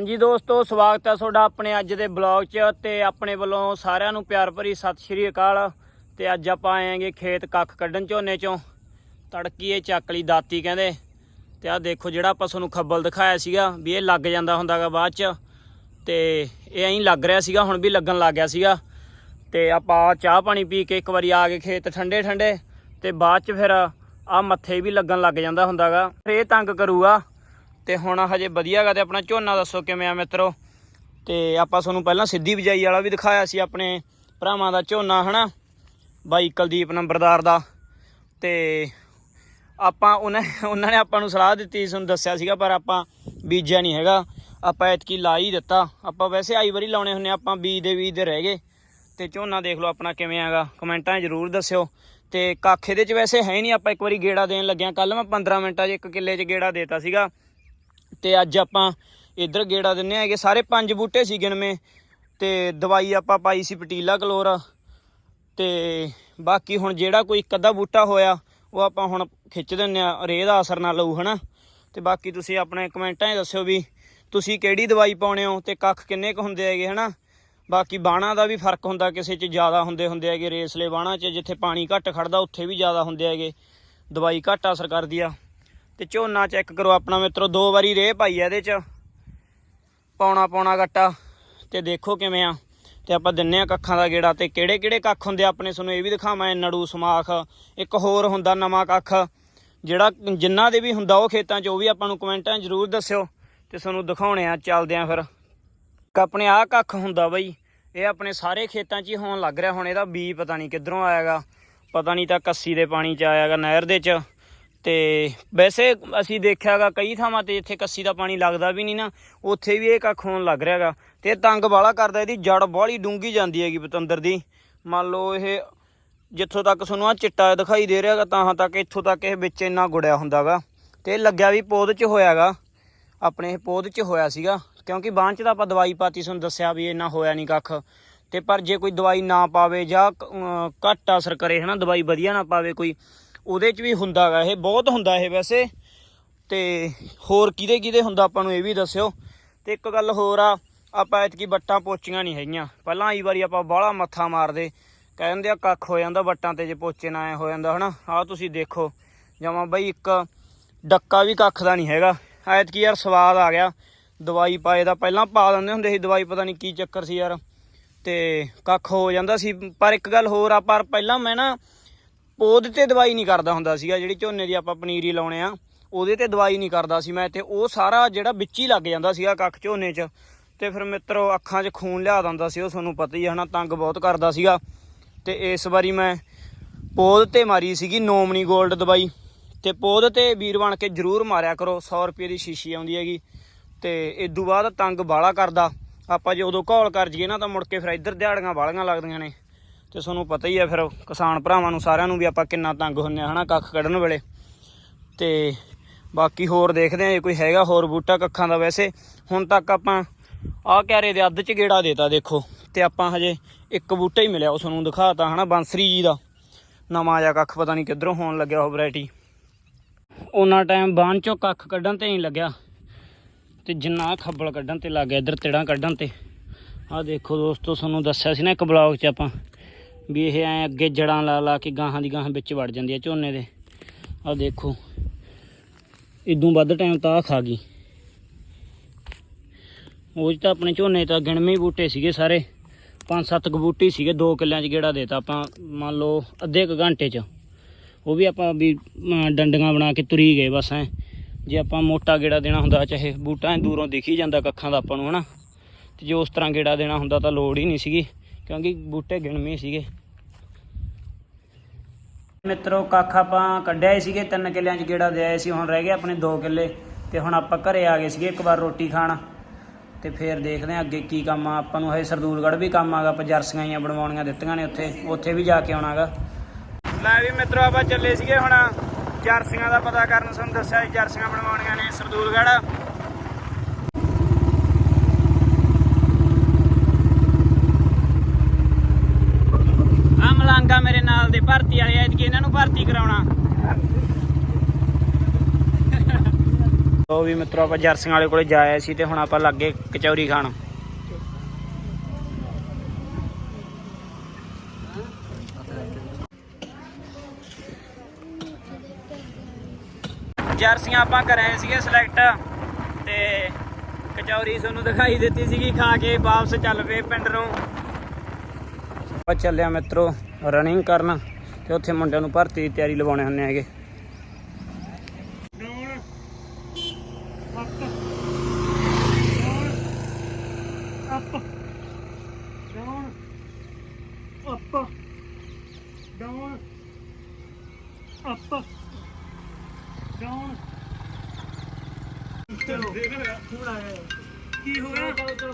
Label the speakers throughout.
Speaker 1: ਹਾਂਜੀ ਦੋਸਤੋ, ਸਵਾਗਤ ਹੈ ਤੁਹਾਡਾ ਆਪਣੇ ਅੱਜ ਦੇ ਬਲੌਗ 'ਚ ਤੇ ਆਪਣੇ ਵੱਲੋਂ ਸਾਰਿਆਂ ਨੂੰ ਪਿਆਰ ਭਰੀ ਸਤਿ ਸ਼੍ਰੀ ਅਕਾਲ। ਤੇ ਅੱਜ ਆਪਾਂ ਆਏ ਆਂਗੇ ਖੇਤ ਕੱਖ ਕੱਢਣ ਝੋਨੇ 'ਚੋਂ। ਤੜਕੀ ਇਹ ਚੱਕ ਦਾਤੀ ਕਹਿੰਦੇ। ਤੇ ਆਹ ਦੇਖੋ ਜਿਹੜਾ ਆਪਾਂ ਤੁਹਾਨੂੰ ਖੱਬਲ ਦਿਖਾਇਆ ਸੀਗਾ ਵੀ ਇਹ ਲੱਗ ਜਾਂਦਾ ਹੁੰਦਾਗਾ ਬਾਅਦ 'ਚ। ਤੇ ਇਹ ਐਂ ਲੱਗ ਰਿਹਾ ਸੀਗਾ, ਹੁਣ ਵੀ ਲੱਗਣ ਲੱਗ ਗਿਆ ਸੀਗਾ। ਤੇ ਆਪਾਂ ਚਾਹ ਪਾਣੀ ਪੀ ਕੇ ਇੱਕ ਵਾਰੀ ਆ ਗਏ ਖੇਤ ਠੰਡੇ ਠੰਡੇ। ਤੇ ਬਾਅਦ 'ਚ ਫਿਰ ਆ ਮੱਥੇ ਵੀ ਲੱਗਣ ਲੱਗ ਜਾਂਦਾ ਹੁੰਦਾਗਾ। ਫਿਰ ਇਹ ਤੰਗ ਕਰੂਗਾ। ਤੇ ਹੁਣ ਹਜੇ ਵਧੀਆਗਾ ਤੇ ਆਪਣਾ ਝੋਨਾ ਦੱਸੋ ਕਿਵੇਂ ਆ ਮਿੱਤਰੋ? ਤੇ ਆਪਾਂ ਤੁਹਾਨੂੰ ਪਹਿਲਾਂ ਸਿੱਧੀ ਬਿਜਾਈ ਵਾਲਾ ਵੀ ਦਿਖਾਇਆ ਸੀ ਆਪਣੇ ਭਰਾਵਾਂ ਦਾ ਝੋਨਾ, ਹਨਾ? ਬਾਈ ਕੁਲਦੀਪ ਨੰਬਰਦਾਰ ਦਾ। ਤੇ ਆਪਾਂ ਉਹਨਾਂ ਉਹਨਾਂ ਨੇ ਆਪਾਂ ਨੂੰ ਸਲਾਹ ਦਿੱਤੀ ਤੁਹਾਨੂੰ ਦੱਸਿਆ ਸੀਗਾ, ਪਰ ਆਪਾਂ ਬੀਜਿਆ ਨਹੀਂ ਹੈਗਾ। ਆਪਾਂ ਐਤਕੀ ਲਾ ਹੀ ਦਿੱਤਾ। ਆਪਾਂ ਵੈਸੇ ਆਈ ਵਾਰੀ ਲਾਉਣੇ ਹੁੰਨੇ ਆਪਾਂ ਬੀਜ ਦੇ ਬੀਜ ਦੇ ਰਹਿ ਗਏ। ਤੇ ਝੋਨਾ ਦੇਖ ਲਓ ਆਪਣਾ ਕਿਵੇਂ ਹੈਗਾ ਕਮੈਂਟਾਂ ਜ਼ਰੂਰ ਦੱਸਿਓ। ਤੇ ਕੱਖ ਇਹਦੇ 'ਚ ਵੈਸੇ ਹੈ ਨਹੀਂ, ਆਪਾਂ ਇੱਕ ਵਾਰੀ ਗੇੜਾ ਦੇਣ ਲੱਗਿਆ। ਕੱਲ ਮੈਂ 15 ਮਿੰਟਾਂ 'ਚ ਇੱਕ ਕਿੱਲੇ 'ਚ ਗੇੜਾ ਦੇਤਾ ਸੀਗਾ। ਤੇ ਅੱਜ ਆਪਾਂ ਇੱਧਰ ਗੇੜਾ ਦਿੰਨੇ ਹੈਗੇ। ਸਾਰੇ ਪੰਜ ਬੂਟੇ ਸੀ ਗਿਣਵੇਂ ਤੇ ਦਵਾਈ ਆਪਾਂ ਪਾਈ ਸੀ ਪਟੀਲਾ, ਕਲੋਰ। ਤੇ ਬਾਕੀ ਹੁਣ ਜਿਹੜਾ ਕੋਈ ਇੱਕ ਅੱਧਾ ਬੂਟਾ ਹੋਇਆ, ਉਹ ਆਪਾਂ ਹੁਣ ਖਿੱਚ ਦਿੰਨੇ ਆ। ਰੇਹ ਦਾ ਅਸਰ ਨਾ ਲਊ, ਹਨਾ? ਤੇ ਬਾਕੀ ਤੁਸੀਂ ਆਪਣੇ ਕਮੈਂਟਾਂ 'ਚ ਦੱਸਿਓ ਵੀ ਤੁਸੀਂ ਕਿਹੜੀ ਦਵਾਈ ਪਾਉਣੇ ਹੋ ਤੇ ਕੱਖ ਕਿੰਨੇ ਕੁ ਹੁੰਦੇ ਹੈਗੇ, ਹਨਾ? ਬਾਕੀ ਬਾਣਾ ਦਾ ਵੀ ਫ਼ਰਕ ਹੁੰਦਾ, ਕਿਸੇ 'ਚ ਜ਼ਿਆਦਾ ਹੁੰਦੇ ਹੁੰਦੇ ਹੈਗੇ ਰੇਸਲੇ ਬਾਣਾ 'ਚ, ਜਿੱਥੇ ਪਾਣੀ ਘੱਟ ਖੜਦਾ, ਉੱਥੇ ਵੀ ਜ਼ਿਆਦਾ ਹੁੰਦੇ ਹੈਗੇ। ਦਵਾਈ ਘੱਟ ਅਸਰ ਕਰਦੀ ਆ। ਤੇ ਝੋਨਾ ਚੈੱਕ ਕਰੋ ਆਪਣਾ ਮਿੱਤਰੋ, ਦੋ ਵਾਰੀ ਰੇਹ ਪਾਈ ਆ ਇਹਦੇ 'ਚ। ਪੌਣਾ ਪੌਣਾ ਗੱਟਾ, ਤੇ ਦੇਖੋ ਕਿਵੇਂ ਆ। ਤੇ ਆਪਾਂ ਦਿੰਨੇ ਆ ਕੱਖਾਂ ਦਾ ਗੇੜਾ, ਤੇ ਕਿਹੜੇ ਕਿਹੜੇ ਕੱਖ ਹੁੰਦੇ ਆ ਆਪਣੇ, ਤੁਹਾਨੂੰ ਇਹ ਵੀ ਦਿਖਾਵਾਂ ਨੜੂ, ਸਮਾਖ, ਇੱਕ ਹੋਰ ਹੁੰਦਾ ਨਵਾਂ ਕੱਖ। ਜਿਹੜਾ ਜਿੰਨਾ ਦੇ ਵੀ ਹੁੰਦਾ ਉਹ ਖੇਤਾਂ 'ਚ, ਉਹ ਵੀ ਆਪਾਂ ਨੂੰ ਕਮੈਂਟਾਂ ਜ਼ਰੂਰ ਦੱਸਿਓ, ਤੇ ਤੁਹਾਨੂੰ ਦਿਖਾਉਣੇ ਆ, ਚੱਲਦੇ ਆ ਫਿਰ। ਆਪਣੇ ਆਹ ਕੱਖ ਹੁੰਦਾ ਬਈ, ਇਹ ਆਪਣੇ ਸਾਰੇ ਖੇਤਾਂ 'ਚ ਹੀ ਹੋਣ ਲੱਗ ਰਿਹਾ, ਹੁਣ ਇਹਦਾ ਬੀ ਪਤਾ ਨਹੀਂ ਕਿੱਧਰੋਂ ਆਇਆਗਾ। ਪਤਾ ਨਹੀਂ ਤਾਂ ਕੱਸੀ ਦੇ ਪਾਣੀ 'ਚ ਆਇਆਗਾ ਨਹਿਰ ਦੇ 'ਚ। ਤੇ ਵੈਸੇ ਅਸੀਂ ਦੇਖਿਆਗਾ ਕਈ ਥਾਵਾਂ ਤੇ ਜਿੱਥੇ ਕੱਸੀ ਦਾ ਪਾਣੀ ਲੱਗਦਾ ਵੀ ਨਹੀਂ ਨਾ, ਉੱਥੇ ਵੀ ਇਹ ਕੱਖ ਹੋਣ ਲੱਗ ਰਿਹਾਗਾ ਤੇ ਇਹ ਤੰਗ ਬਾਲਾ ਕਰਦਾ, ਇਹਦੀ ਜੜ ਬਾਹਲੀ ਡੂੰਗੀ ਜਾਂਦੀ ਹੈਗੀ ਪਤੰਦਰ ਦੀ। ਮੰਨ ਲਓ ਇਹ ਜਿੱਥੋਂ ਤੱਕ ਤੁਹਾਨੂੰ ਆ ਚਿੱਟਾ ਦਿਖਾਈ ਦੇ ਰਿਹਾਗਾ ਤਾਂ ਤੱਕ ਇੱਥੋਂ ਤੱਕ ਇਹ ਵਿੱਚ ਇੰਨਾ ਗੁੜਿਆ ਹੁੰਦਾਗਾ ਤੇ ਇਹ ਲੱਗਿਆ ਵੀ ਪੌਦ 'ਚ ਹੋਇਆਗਾ ਆਪਣੇ ਇਹ ਪੌਦ 'ਚ ਹੋਇਆ ਸੀਗਾ। ਕਿਉਂਕਿ ਬਾਂਹ 'ਚ ਤਾਂ ਆਪਾਂ ਦਵਾਈ ਪਾਤੀ, ਤੁਹਾਨੂੰ ਦੱਸਿਆ ਵੀ ਇੰਨਾ ਹੋਇਆ ਨਹੀਂ ਕੱਖ। ਤੇ ਪਰ ਜੇ ਕੋਈ ਦਵਾਈ ਨਾ ਪਾਵੇ ਜਾਂ ਘੱਟ ਅਸਰ ਕਰੇ, ਹਨਾ, ਦਵਾਈ ਵਧੀਆ ਨਾ ਪਾਵੇ ਕੋਈ ਉਹਦੇ 'ਚ ਵੀ ਹੁੰਦਾਗਾ ਇਹ, ਬਹੁਤ ਹੁੰਦਾ ਇਹ ਵੈਸੇ। ਤੇ ਹੋਰ ਕਿਹਦੇ ਕਿਹਦੇ ਹੁੰਦਾ ਆਪਾਂ ਨੂੰ ਇਹ ਵੀ ਦੱਸਿਓ। ਤੇ ਇੱਕ ਗੱਲ ਹੋਰ ਆ, ਆਪਾਂ ਐਤਕੀ ਬੱਟਾਂ ਪੋਚੀਆਂ ਨਹੀਂ ਹੈਗੀਆਂ। ਪਹਿਲਾਂ ਆਈ ਵਾਰੀ ਆਪਾਂ ਬਾਹਲਾ ਮੱਥਾ ਮਾਰਦੇ, ਕਹਿੰਦੇ ਆ ਕੱਖ ਹੋ ਜਾਂਦਾ ਬੱਟਾਂ ਤੇ ਜੇ ਪੋਚੇ ਨਾ ਐ ਹੋ ਜਾਂਦਾ, ਹਨਾ? ਆਹ ਤੁਸੀਂ ਦੇਖੋ, ਜਮਾ ਬਈ ਇੱਕ ਡੱਕਾ ਵੀ ਕੱਖ ਦਾ ਨਹੀਂ ਹੈਗਾ। ਐਤਕੀ ਯਾਰ ਸਵਾਦ ਆ ਗਿਆ। ਦਵਾਈ ਪਾਏ ਦਾ ਪਹਿਲਾਂ ਪਾ ਦਿੰਦੇ ਹੁੰਦੇ ਸੀ ਦਵਾਈ, ਪਤਾ ਨਹੀਂ ਕੀ ਚੱਕਰ ਸੀ ਯਾਰ। ਤੇ ਕੱਖ ਹੋ ਜਾਂਦਾ ਸੀ, ਪਰ ਇੱਕ ਗੱਲ ਹੋਰ ਆ, ਪਰ ਪਹਿਲਾਂ ਮੈਂ ਨਾ ਪੌਦ ਤੇ ਦਵਾਈ ਨਹੀਂ ਕਰਦਾ ਹੁੰਦਾ ਸੀਗਾ, ਜਿਹੜੀ ਝੋਨੇ ਦੀ ਆਪਾਂ ਪਨੀਰੀ ਲਾਉਣੇ ਆ, ਉਹਦੇ ਤੇ ਦਵਾਈ ਨਹੀਂ ਕਰਦਾ ਸੀ ਮੈਂ ਤੇ ਉਹ ਸਾਰਾ ਜਿਹੜਾ ਵਿੱਚ ਹੀ ਲੱਗ ਜਾਂਦਾ ਸੀਗਾ ਕੱਖ ਝੋਨੇ 'ਚ। ਤੇ ਫਿਰ ਮਿੱਤਰੋ ਅੱਖਾਂ 'ਚ ਖੂਨ ਲਿਆ ਦਿੰਦਾ ਸੀ ਉਹ, ਤੁਹਾਨੂੰ ਪਤਾ ਹੀ ਹੈ ਨਾ ਤੰਗ ਬਹੁਤ ਕਰਦਾ ਸੀਗਾ। ਤੇ ਇਸ ਵਾਰੀ ਮੈਂ ਪੌਦ ਤੇ ਮਾਰੀ ਸੀਗੀ ਨੋਮਨੀ 골ਡ ਦਵਾਈ। ਤੇ ਪੌਦ ਤੇ ਵੀਰ ਬਣ ਕੇ ਜਰੂਰ ਮਾਰਿਆ ਕਰੋ 100 ਰੁਪਏ ਦੀ ਸ਼ੀਸ਼ੀ ਆਉਂਦੀ ਹੈਗੀ। ਤੇ ਤੋਂ ਬਾਅਦ ਤੰਗ ਬਾਲਾ ਕਰਦਾ। ਆਪਾਂ ਜੇ ਉਦੋਂ ਘੋਲ ਕਰ ਜੀਏ ਨਾ, ਤਾਂ ਮੁੜ ਕੇ ਫਿਰ ਇੱਧਰ ਦਿਹਾੜੀਆਂ ਬਾਲੀਆਂ ਲੱਗਦੀਆਂ ਨੇ। ਤੇ ਤੁਹਾਨੂੰ ਪਤਾ ਹੀ ਆ ਫਿਰ ਕਿਸਾਨ ਭਰਾਵਾਂ ਨੂੰ ਸਾਰਿਆਂ ਨੂੰ ਵੀ ਆਪਾਂ ਕਿੰਨਾ ਤੰਗ ਹੁੰਨੇ ਆ, ਹਨਾ, ਕੱਖ ਕੱਢਣ ਵੇਲੇ। ਤੇ ਬਾਕੀ ਹੋਰ ਦੇਖਦੇ ਆ, ਜੇ ਕੋਈ ਹੈਗਾ ਹੋਰ ਬੂਟਾ ਕੱਖਾਂ ਦਾ ਵੈਸੇ। ਹੁਣ ਤੱਕ ਆਪਾਂ ਆਹ ਕਿਆਰੇ ਦੇ ਅੱਧ ਚ ਗੇੜਾ ਦੇਤਾ ਦੇਖੋ। ਤੇ ਆਪਾਂ ਹਜੇ ਇੱਕ ਬੂਟਾ ਹੀ ਮਿਲਿਆ, ਉਹ ਤੁਹਾਨੂੰ ਦਿਖਾਤਾ, ਹਨਾ, ਬਾਂਸਰੀ ਜੀ ਦਾ। ਨਵਾਂ ਜਿਹਾ ਕੱਖ ਪਤਾ ਨਹੀਂ ਕਿੱਧਰੋਂ ਹੋਣ ਲੱਗਿਆ ਉਹ ਵੈਰਾਈਟੀ ਉਹਨਾਂ ਟਾਈਮ ਬਾਣ ਚੋਂ ਕੱਖ ਕੱਢਣ ਤੇ ਨਹੀਂ ਲੱਗਿਆ। ਤੇ ਜਿੰਨਾ ਖੱਬਲ ਕੱਢਣ ਤੇ ਲੱਗ ਗਿਆ, ਇੱਧਰ ਤਿੜਾਂ ਕੱਢਣ ਤੇ। ਆਹ ਦੇਖੋ ਦੋਸਤੋ, ਤੁਹਾਨੂੰ ਦੱਸਿਆ ਸੀ ਨਾ ਇੱਕ ਬਲੌਗ 'ਚ ਆਪਾਂ। ਵੀ ਇਹ ਐ ਅੱਗੇ ਜੜਾਂ ਲਾ ਲਾ ਕੇ ਗਾਹਾਂ ਦੀ ਗਾਹਾਂ ਵਿੱਚ ਵੜ ਜਾਂਦੀ ਆ ਝੋਨੇ ਦੇ। ਆ ਦੇਖੋ ਇਦੋਂ ਵੱਧ ਟਾਈਮ ਤਾਂ ਆਹ ਖਾ ਗਈ। ਉਹ 'ਚ ਤਾਂ ਆਪਣੇ ਝੋਨੇ ਤਾਂ ਗਿਣਵੇਂ ਬੂਟੇ ਸੀਗੇ ਸਾਰੇ। ਪੰਜ ਸੱਤ ਕੁ ਬੂਟੇ ਸੀਗੇ ਦੋ ਕਿੱਲਿਆਂ 'ਚ ਗੇੜਾ ਦੇਤਾ ਆਪਾਂ ਮੰਨ ਲਓ ਅੱਧੇ ਕੁ ਘੰਟੇ 'ਚ। ਉਹ ਵੀ ਆਪਾਂ ਵੀ ਅਮ, ਡੰਡੀਆਂ ਬਣਾ ਕੇ ਤੁਰੀ ਗਏ ਬਸ ਐ। ਜੇ ਆਪਾਂ ਮੋਟਾ ਗੇੜਾ ਦੇਣਾ ਹੁੰਦਾ ਚਾਹੇ ਬੂਟਾ ਐਂ ਦੂਰੋਂ ਦਿਖ ਹੀ ਜਾਂਦਾ ਕੱਖਾਂ ਦਾ ਆਪਾਂ ਨੂੰ ਹਨਾ? ਤੇ ਜੇ ਉਸ ਤਰ੍ਹਾਂ ਗੇੜਾ ਦੇਣਾ ਹੁੰਦਾ ਤਾਂ ਲੋੜ ਹੀ ਨਹੀਂ ਸੀਗੀ ਕਿਉਂਕਿ ਬੂਟੇ ਗਿਣਵੇਂ ਸੀਗੇ। ਮਿੱਤਰੋ, ਕੱਖ ਆਪਾਂ ਕੱਢਿਆ ਹੀ ਸੀਗੇ, ਤਿੰਨ ਕਿੱਲਿਆਂ 'ਚ ਗੇੜਾ ਦੇ ਆਏ ਸੀ, ਹੁਣ ਰਹਿ ਗਏ ਆਪਣੇ ਦੋ ਕਿੱਲੇ। ਤੇ ਹੁਣ ਆਪਾਂ ਘਰੇ ਆ ਗਏ ਸੀਗੇ, ਇੱਕ ਵਾਰ ਰੋਟੀ ਖਾਣ। ਤੇ ਫੇਰ ਦੇਖਦੇ ਹਾਂ ਅੱਗੇ ਕੀ ਕੰਮ ਆ। ਆਪਾਂ ਨੂੰ ਹਜੇ ਸਰਦੂਲਗੜ੍ਹ ਵੀ ਕੰਮ ਆਗਾ, ਆਪਾਂ ਜਰਸੀਆਂ ਹੀ ਬਣਵਾਉਣੀਆਂ ਦਿੱਤੀਆਂ ਨੇ ਉੱਥੇ। ਉੱਥੇ ਵੀ ਜਾ ਕੇ ਆਉਣਾਗਾ। ਲੈ ਵੀ ਮਿੱਤਰੋ, ਆਪਾਂ ਚੱਲੇ ਸੀਗੇ ਹੁਣ ਜਰਸੀਆਂ ਦਾ ਪਤਾ ਕਰਨ। ਤੁਹਾਨੂੰ ਦੱਸਿਆ ਸੀ ਜਰਸੀਆਂ ਬਣਵਾਉਣੀਆਂ ਨੇ ਸਰਦੂਲਗੜ੍ਹ ਆ ਮਲਾਂਗਾ ਮੇਰੇ ਨਾਲ ਦੇ ਭਰਤੀ ਵਾਲੇ ਐਤਕੀ ਇਹਨਾਂ ਨੂੰ ਭਰਤੀ ਕਰਾਉਣਾ। ਉਹ ਵੀ ਮਿੱਤਰੋ, ਆਪਾਂ ਜਰਸੀਆਂ ਵਾਲੇ ਕੋਲੇ ਜਾਇਆ ਸੀ ਤੇ ਹੁਣ ਆਪਾਂ ਲੱਗੇ ਕਚੌਰੀ ਖਾਣ। ਜਰਸੀਆਂ ਆਪਾਂ ਕਰਾਏ ਸੀਗੇ ਸਿਲੈਕਟ ਤੇ ਕਚੌਰੀ ਤੁਹਾਨੂੰ ਦਿਖਾਈ ਦਿੱਤੀ ਸੀਗੀ, ਖਾ ਕੇ ਵਾਪਸ ਚੱਲ ਪਏ ਪਿੰਡ ਨੂੰ। ਚੱਲਿਆ ਮਿੱਤਰੋ ਰਨਿੰਗ ਕਰਨ। ਤੇ ਉੱਥੇ ਮੁੰਡਿਆਂ ਨੂੰ ਭਰਤੀ ਦੀ ਤਿਆਰੀ ਲਵਾਉਣੇ ਹੁੰਦੇ ਹੈਗੇ
Speaker 2: up, down, up, down, up, down. ਹੁਣ ਆਇਆ ਕੀ ਹੋ ਗਿਆ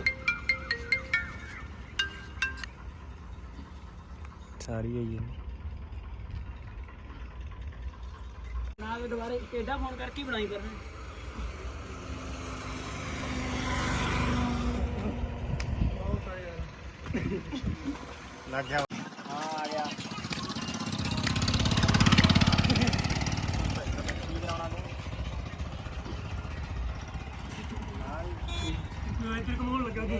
Speaker 1: ਸਾਰੀ ਹੋਈ ਨਾ ਦੁਬਾਰੇ ਕਿਹੜਾ ਫੋਨ ਕਰਕੇ ਹੀ ਬਣਾਈ ਕਰਨਾ
Speaker 2: ਲੱਗ ਗਿਆ
Speaker 1: ਹਾਂ ਆ ਗਿਆ
Speaker 2: ਮੈਂ ਤੇ ਕਮੋਲ ਲੱਗਾ ਜੀ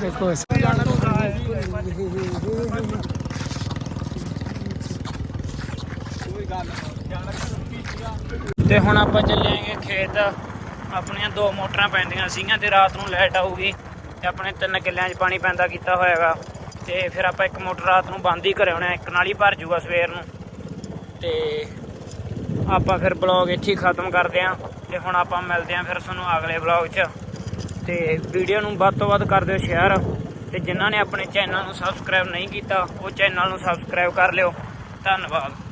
Speaker 1: ਦੇਖੋ ਤੇ ਹੁਣ ਆਪਾਂ ਚੱਲਾਂਗੇ ਖੇਤ। ਆਪਣੀਆਂ ਦੋ ਮੋਟਰਾਂ ਪੈਂਦੀਆਂ ਸੀਗੀਆਂ ਤੇ ਰਾਤ ਨੂੰ ਲਾਈਟ ਆਊਗੀ ਤੇ ਆਪਣੇ ਤਿੰਨ ਕਿੱਲਿਆਂ 'ਚ ਪਾਣੀ ਪੈਂਦਾ ਕੀਤਾ ਹੋਇਆਗਾ। ਤੇ ਫਿਰ ਆਪਾਂ ਇੱਕ ਮੋਟਰ ਰਾਤ ਨੂੰ ਬੰਦ ਹੀ ਕਰੇ ਹੋਣਾ ਇੱਕ ਨਾਲ ਹੀ ਭਰ ਜੂਗਾ ਸਵੇਰ ਨੂੰ। ਤੇ ਆਪਾਂ ਫਿਰ ਬਲੌਗ ਇੱਥੇ ਹੀ ਖਤਮ ਕਰਦੇ ਆਂ ਤੇ ਹੁਣ ਆਪਾਂ ਮਿਲਦੇ ਆਂ ਫਿਰ ਤੁਹਾਨੂੰ ਅਗਲੇ ਬਲੌਗ 'ਚ। ਤੇ ਵੀਡੀਓ ਨੂੰ ਵੱਧ ਤੋਂ ਵੱਧ ਕਰ ਦਿਓ ਸ਼ੇਅਰ। ਤੇ ਜਿਨ੍ਹਾਂ ਨੇ ਆਪਣੇ ਚੈਨਲ ਨੂੰ ਸਬਸਕ੍ਰਾਈਬ ਨਹੀਂ ਕੀਤਾ, ਉਹ ਚੈਨਲ ਨੂੰ ਸਬਸਕ੍ਰਾਈਬ ਕਰ ਲਿਓ। ਧੰਨਵਾਦ।